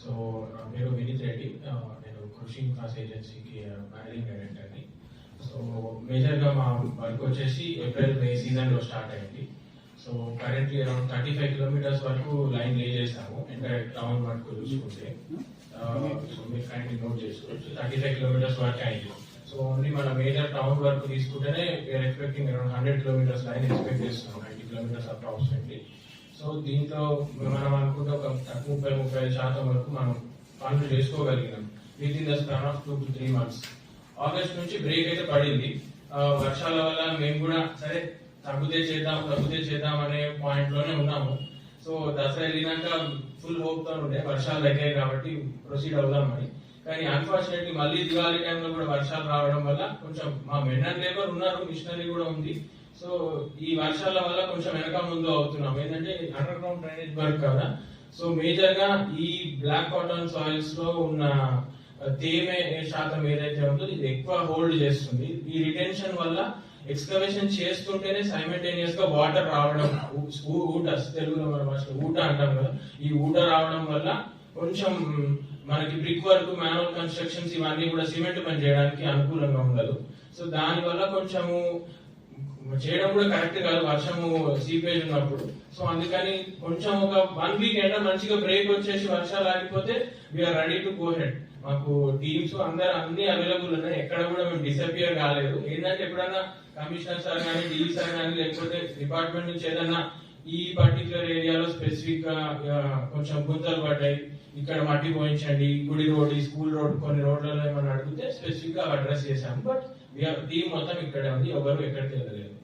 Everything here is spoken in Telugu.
సో నా పేరు వినీత్ రెడ్డి నేను కృషి క్లాస్ ఏజెన్సీకి మేనేజింగ్ డైరెక్టర్ని సో మేజర్గా మా వర్క్ వచ్చేసి ఏప్రిల్ మే సీజన్లో స్టార్ట్ అయింది. So currently around thirty five kilometers వరకు లైన్ లే చేసాము ఎంటైర్ టౌన్ వరకు చూసుకుంటే. సో మీరు కైండ్లీ నోట్ చేసుకోవచ్చు. థర్టీ ఫైవ్ కిలోమీటర్స్ వరకు అయింది. సో ఓన్లీ మన మేజర్ టౌన్ వరకు తీసుకుంటేనే we are expecting around hundred kilometers line expect చేస్తున్నాం నైంటీ కిలోమీటర్స్ అప్రాక్సిమేట్లీ సో దీంట్లో మనం అనుకుంటే ఒక ముప్పై ముప్పై శాతం వరకు మనం పనులు చేసుకోగలిగినాం within the span of two to three months August నుంచి బ్రేక్ అయితే పడింది. వర్షాల వల్ల మేము కూడా సరే తగ్గుతే చేద్దాం తగ్గుతే చేద్దాం అనే పాయింట్లోనే ఉన్నాము. సో దసరా వెళ్ళినాక ఫుల్ హోప్తో ఉండే. వర్షాలు తగ్గాయి కాబట్టి ప్రొసీడ్ అవుదామని కానీ అన్ఫార్చునేట్లీ మళ్ళీ దివాళీ టైంలో కూడా వర్షాలు రావడం వల్ల కొంచెం మా మెన్ లేబర్ ఉన్నారు మిషనరీ కూడా ఉంది. సో ఈ వర్షాల వల్ల కొంచెం వెనక ముందు అవుతున్నాం. ఏంటంటే అండర్ గ్రౌండ్ డ్రైనేజ్ వర్క్ కదా. సో మేజర్గా ఈ బ్లాక్ కాటన్ సాయిల్స్లో ఉన్న తేమ శాతం ఏదైతే ఉందో ఇది ఎక్కువ హోల్డ్ చేస్తుంది. ఈ రిటెన్షన్ వల్ల ఎక్స్కవేషన్ చేస్తుంటేనే సైమల్టేనియస్గా వాటర్ రావడం ఊటస్ ఊట తెలుగులో మన భాషలో ఊట అంటాం కదా. ఈ ఊట రావడం వల్ల కొంచెం మనకి బ్రిక్ వర్క్ మాన్యువల్ కన్స్ట్రక్షన్స్ ఇవన్నీ కూడా సిమెంట్ పని చేయడానికి అనుకూలంగా ఉండదు. సో దానివల్ల కొంచెము చేయడం కూడా కరెక్ట్ కాదు వర్షము సీపేజ్ ఉన్నప్పుడు. సో అందుకని కొంచెం ఒక వన్ వీక్ ఎండ మంచిగా బ్రేక్ వచ్చేసి వర్షాలు ఆగిపోతే we are ready to go head మాకు టీమ్స్ అందరు అన్ని అవైలబుల్ ఉన్నాయి. ఎక్కడ కూడా మేము డిసపియర్ కాలేదు. ఏంటంటే ఎప్పుడన్నా కమిషనర్ సార్ కానీ డీఈ సార్ కానీ లేకపోతే డిపార్ట్మెంట్ నుంచి ఏదన్నా ఈ పర్టికులర్ ఏరియాలో స్పెసిఫిక్గా కొంచెం గుంతలు పడ్డాయి. ఇక్కడ మట్టి పోయించండి గుడి రోడ్ ఈ స్కూల్ రోడ్ కొన్ని రోడ్లలో ఏమైనా అడిగితే స్పెసిఫిక్గా అడ్రస్ చేశాము. బట్ టీం మొత్తం ఇక్కడే ఉంది ఎవరు ఎక్కడికి వెళ్ళలేదు.